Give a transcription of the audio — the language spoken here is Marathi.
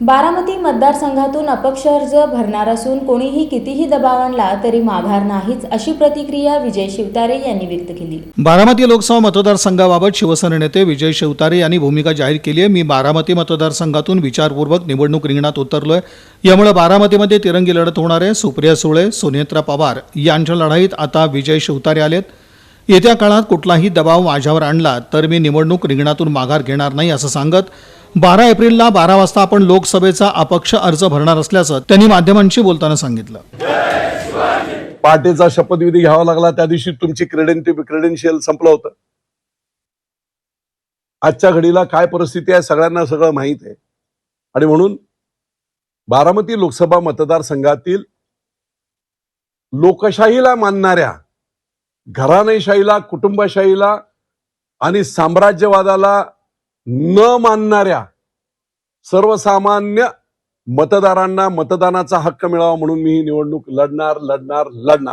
बारामती मतदारसंघातून अपक्ष अर्ज भरणार असून कोणीही कितीही दबाव आणला तरी माघार नाहीच अशी प्रतिक्रिया विजय शिवतारे यांनी व्यक्त केली. बारामती लोकसभा मतदारसंघाबाबत शिवसेना नेते विजय शिवतारे यांनी भूमिका जाहीर केली आहे. मी बारामती मतदारसंघातून विचारपूर्वक निवडणूक रिंगणात उतरलोय. यामुळे बारामतीमध्ये तिरंगी लढत होणार आहे. सुप्रिया सुळे सुनेत्रा पवार यांच्या लढाईत आता विजय शिवतारे आलेत. येत्या काळात कुठलाही दबाव माझ्यावर आणला तर मी निवडणूक रिंगणातून माघार घेणार नाही असं सांगत बारा एप्रिलला बारा वाजता आपण लोकसभेचा अपक्ष अर्ज भरणार असल्याचं त्यांनी माध्यमांशी बोलताना सांगितलं. पहाटेचा शपथविधी घ्यावा लागला. त्या दिवशी तुमची क्रेडेन्शियल संपलं होतं. आजच्या घडीला काय परिस्थिती आहे सगळ्यांना सगळं माहीत आहे. आणि म्हणून बारामती लोकसभा मतदारसंघातील लोकशाहीला मानणाऱ्या घराणेशाहीला कुटुंबशाहीला आणि साम्राज्यवादाला न मानणाऱ्या सर्वसामान्य मतदारांना मतदानाचा हक्क मिळावा म्हणून मी ही निवडणूक लढणार लढणार लढणार.